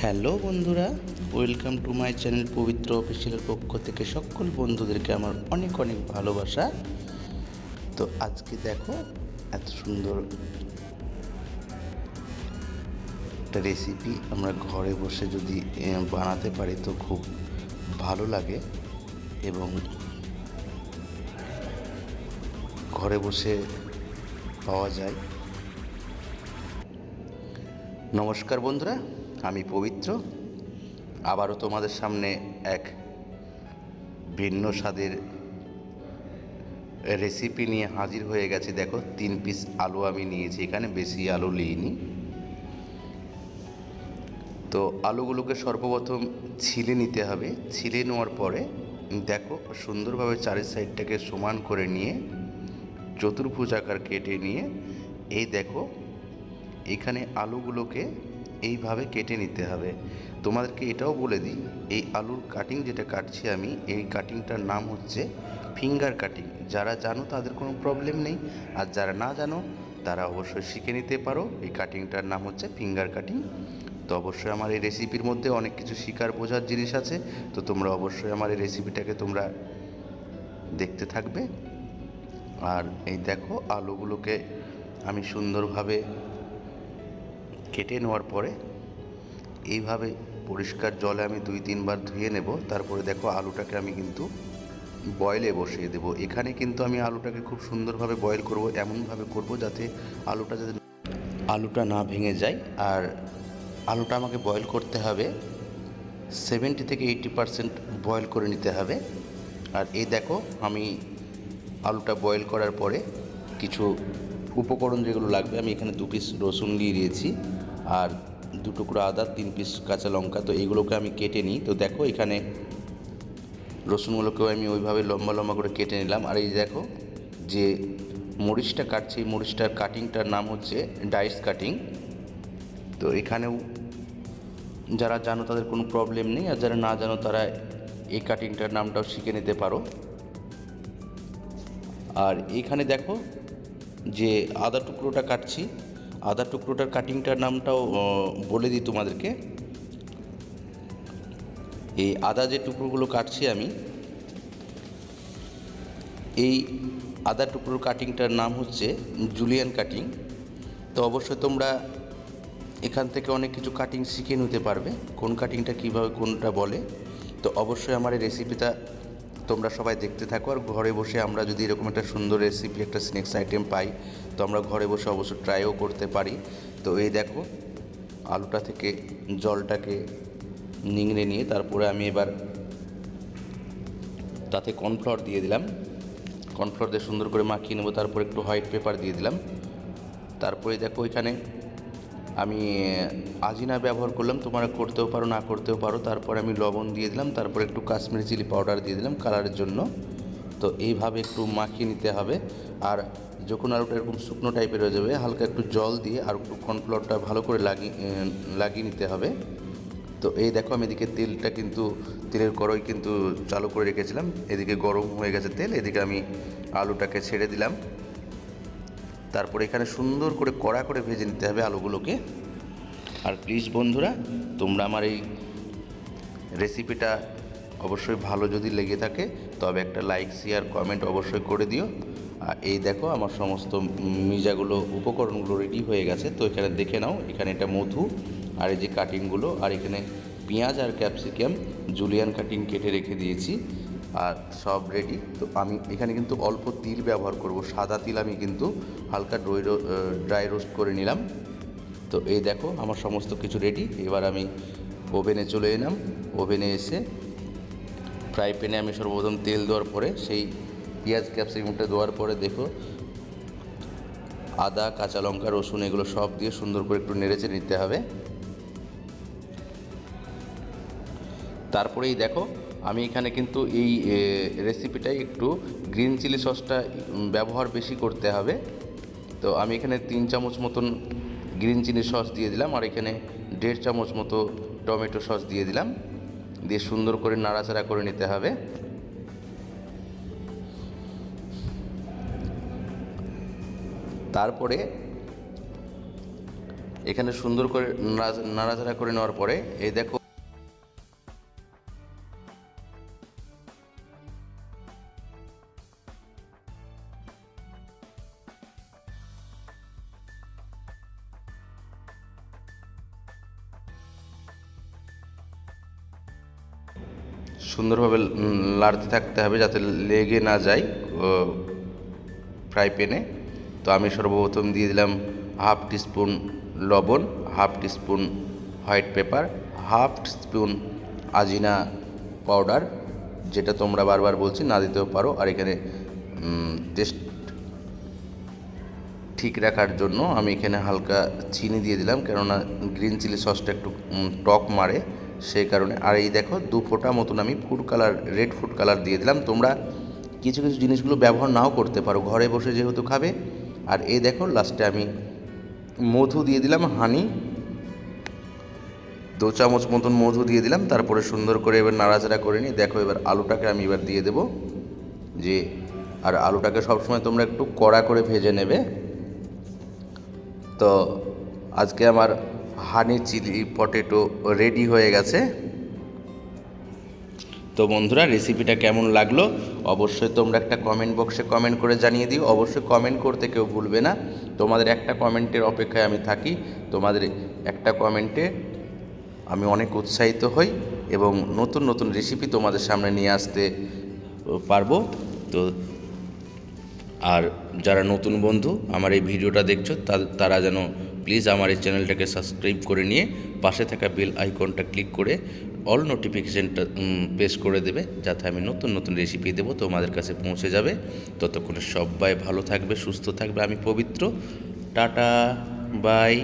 Hello বন্ধুরা, welcome to my channel পবিত্র অফিসিয়ালের পক্ষ থেকে সকল বন্ধুদেরকে আমার অনেক অনেক ভালোবাসা। তো আজকে দেখো, এত সুন্দর একটা রেসিপি আমরা ঘরে বসে যদি বানাতে পারি তো খুব ভালো লাগে এবং ঘরে বসে পাওয়া যায়। নমস্কার বন্ধুরা। আমি পবিত্র। আবারও তোমাদের সামনে এক ভিন্ন স্বাদের রেসিপি নিয়ে হাজির হয়ে গেছে। দেখো, তিন পিস আলু আমি নিয়েছি এখানে, বেশি আলু নিইনি তো আলুগুলোকে সর্বপ্রথম ছিলে নিতে হবে। ছিলে নেওয়ার পরে দেখো, সুন্দরভাবে চারের সাইডটাকে সমান করে নিয়ে, চতুর্ভুজ আকার কেটে নিয়ে, এই দেখো, এখানে আলুগুলোকে এইভাবে কেটে নিতে হবে। তোমাদেরকে এটাও বলে দিই, এই আলুর কাটিং যেটা কাটছি আমি, এই কাটিংটার নাম হচ্ছে ফিঙ্গার কাটিং যারা জানো তাদের কোনো প্রবলেম নেই, আর যারা না জানো, তারা অবশ্যই শিখে নিতে পারো। এই কাটিংটার নাম হচ্ছে ফিঙ্গার কাটিং তো অবশ্যই আমার এই রেসিপির মধ্যে অনেক কিছু শিকার বোঝার জিনিস আছে, তো তোমরা অবশ্যই আমার এই রেসিপিটাকে তোমরা দেখতে থাকবে। আর এই দেখো আলুগুলোকে আমি সুন্দরভাবে কেটে নেওয়ার পরে এইভাবে পরিষ্কার জলে আমি দুই, তিনবার ধুয়ে নেব। তারপরে দেখো আলুটাকে আমি কিন্তু বয়েলে বসিয়ে দেবো। এখানে কিন্তু আমি আলুটাকে খুব সুন্দরভাবে বয়েল করব, এমনভাবে করব যাতে আলুটা যাতে আলুটা না ভেঙে যায়। আর আলুটা আমাকে বয়েল করতে হবে সেভেন্টি থেকে এইটি পারসেন্ট বয়েল করে নিতে হবে। আর এই দেখো আমি আলুটা বয়েল করার পরে কিছু উপকরণ যেগুলো লাগবে আমি এখানে দু পিস রসুন দিয়ে দিয়েছি। আর দু টুকরো আদা, তিন পিস কাঁচা লঙ্কা, তো এইগুলোকে আমি কেটে নিই। তো দেখো, এখানে রসুনগুলোকেও আমি ওইভাবে লম্বা লম্বা করে কেটে নিলাম। আর এই দেখো, যে মরিচটা কাটছি, এই মরিচটার কাটিংটার নাম হচ্ছে ডাইস কাটিং তো এখানেও যারা জানো, তাদের কোনো প্রবলেম নেই। আর যারা না জানো, তারা এই কাটিংটার নামটাও শিখে নিতে পারো। আর এখানে দেখো, যে আদা টুকরোটা কাটছি আদা টুকরোটার কাটিংটার নামটাও বলে দিই তোমাদেরকে। এই আদা যে টুকরোগুলো কাটছি আমি, এই আদা টুকরোর কাটিংটার নাম হচ্ছে জুলিয়ান কাটিং তো অবশ্যই তোমরা এখান থেকে অনেক কিছু কাটিং শিখে নিতে পারবে, কোন কাটিংটা কীভাবে কোনটা বলে। তো অবশ্যই আমার এই রেসিপিটা তোমরা সবাই দেখতে থাকো, আর ঘরে বসে আমরা যদি এরকম একটা সুন্দর রেসিপি একটা স্ন্যাক্স আইটেম পাই তো আমরা ঘরে বসে অবশ্যই ট্রাইও করতে পারি। তো এই দেখো, আলুটা থেকে জলটাকে নিংড়ে নিয়ে তারপরে আমি এবার তাতে কর্নফ্লাওয়ার দিয়ে দিলাম। কর্নফ্লাওয়ার দিয়ে সুন্দর করে মাখিয়ে নেব, তারপর একটু হোয়াইট পেপার দিয়ে দিলাম। তারপরে দেখো এখানে আমি আজিনা ব্যবহার করলাম, তোমরা করতেও পারো, না করতেও পারো। তারপর আমি লবণ দিয়ে দিলাম, তারপর একটু কাশ্মীরি চিলি পাউডার দিয়ে দিলাম কালারের জন্য। তো এইভাবে একটু মাখিয়ে নিতে হবে। আর যখন আলুটা এরকম শুকনো টাইপের হয়ে যাবে, হালকা একটু জল দিয়ে আর একটু কর্নফ্লাওয়ারটা ভালো করে লাগিয়ে লাগিয়ে নিতে হবে। তো এই দেখো আমি এদিকে তেলটা কিন্তু, তেলের কড়াই কিন্তু চালু করে রেখেছিলাম। এদিকে গরম হয়ে গেছে তেল, এদিকে আমি আলুটাকে ছেড়ে দিলাম। তারপরে এখানে সুন্দর করে কড়া করে ভেজে নিতে হবে আলুগুলোকে। আর প্লিজ বন্ধুরা, তোমরা আমার এই রেসিপিটা অবশ্যই ভালো যদি লেগে থাকে, তবে একটা লাইক শেয়ার কমেন্ট অবশ্যই করে দিও। এই দেখো আমার সমস্ত মিজাগুলো উপকরণগুলো রেডি হয়ে গেছে, তো এখানে দেখে নাও, এখানে এটা মধু, আর এই যে কাটিংগুলো আর এখানে পেঁয়াজ আর ক্যাপসিকাম জুলিয়ান কাটিং কেটে রেখে দিয়েছি, আর সব রেডি তো আমি এখানে কিন্তু অল্প তিল ব্যবহার করব, সাদা তিল আমি কিন্তু হালকা ড্রই ড্রাই রোস্ট করে নিলাম। তো এই দেখো, আমার সমস্ত কিছু রেডি এবার আমি ওভেনে চলে এলাম। ওভেনে এসে ফ্রাই প্যানে আমি সর্বপ্রথম তেল দেওয়ার পরে সেই পেঁয়াজ ক্যাপসিকামটা দেওয়ার পরে দেখো আদা, কাঁচা লঙ্কা, রসুন এগুলো সব দিয়ে সুন্দর করে একটু নেড়েচে নিতে হবে। তারপরেই দেখো আমি এখানে কিন্তু এই রেসিপিটাই একটু গ্রিন চিলি সসটা ব্যবহার বেশি করতে হবে। তো আমি এখানে তিন চামচ মতন গ্রিন চিলি সস দিয়ে দিলাম আর এখানে দেড় চামচ মতো টমেটো সস দিয়ে দিলাম। দিয়ে সুন্দর করে নাড়াচাড়া করে নিতে হবে। তারপরে এখানে সুন্দর করে নাড়া- নাড়াচাড়া করে নেওয়ার পরে, এই দেখো সুন্দরভাবে লাড়তে থাকতে হবে যাতে লেগে না যায় ফ্রাই প্যানে। তো আমি সর্বপ্রথম দিয়ে দিলাম হাফ টিস্পুন লবণ, half teaspoon white pepper, half spoon আজিনা পাউডার, যেটা তোমরা বারবার বলছি না দিতেও পারো। আর এখানে টেস্ট ঠিক রাখার জন্য আমি এখানে হালকা চিনি দিয়ে দিলাম, কেননা গ্রিন চিলি সসটা একটু টক মারে। সেই কারণে। আর এই দেখো, দু ফোঁটা মতন আমি food colour, red food colour দিয়ে দিলাম। তোমরা কিছু কিছু জিনিসগুলো ব্যবহার নাও করতে পারো। ঘরে বসে যেহেতু খাবে, আর এই দেখো লাস্টে আমি মধু দিয়ে দিলাম হানি দু চামচ মতন মধু দিয়ে দিলাম, তারপরে সুন্দর করে এবার নাড়াচাড়া করে নিই। দেখো, এবার আলুটাকে আমি এবার দিয়ে দেবো। যে, আর আলুটাকে সবসময় তোমরা একটু কড়া করে ভেজে নেবে। তো, আজকে আমার হানি চিলি পটেটো রেডি হয়ে গেছে। তো বন্ধুরা রেসিপিটা কেমন লাগল? অবশ্যই তোমরা একটা কমেন্ট বক্সে কমেন্ট করে জানিয়ে দিও। অবশ্যই কমেন্ট করতে কেউ ভুলবে না। তোমাদের একটা কমেন্টের অপেক্ষায় আমি থাকি। তোমাদের একটা কমেন্টে আমি অনেক উৎসাহিত হই এবং নতুন নতুন রেসিপি তোমাদের সামনে নিয়ে আসতে পারব। তো আর যারা নতুন বন্ধু, আমার এই ভিডিওটা দেখছ তারা যেন প্লিজ আমার এই চ্যানেলটাকে সাবস্ক্রাইব করে নিয়ে পাশে থাকা বেল আইকনটা ক্লিক করে অল নোটিফিকেশানটা প্রেস করে দেবে, যাতে আমি নতুন নতুন রেসিপি দেবো, তোমাদের কাছে পৌঁছে যাবে। ততক্ষণে সবাই ভালো থাকবে, সুস্থ থাকবে। আমি পবিত্র। টাটা, বাই।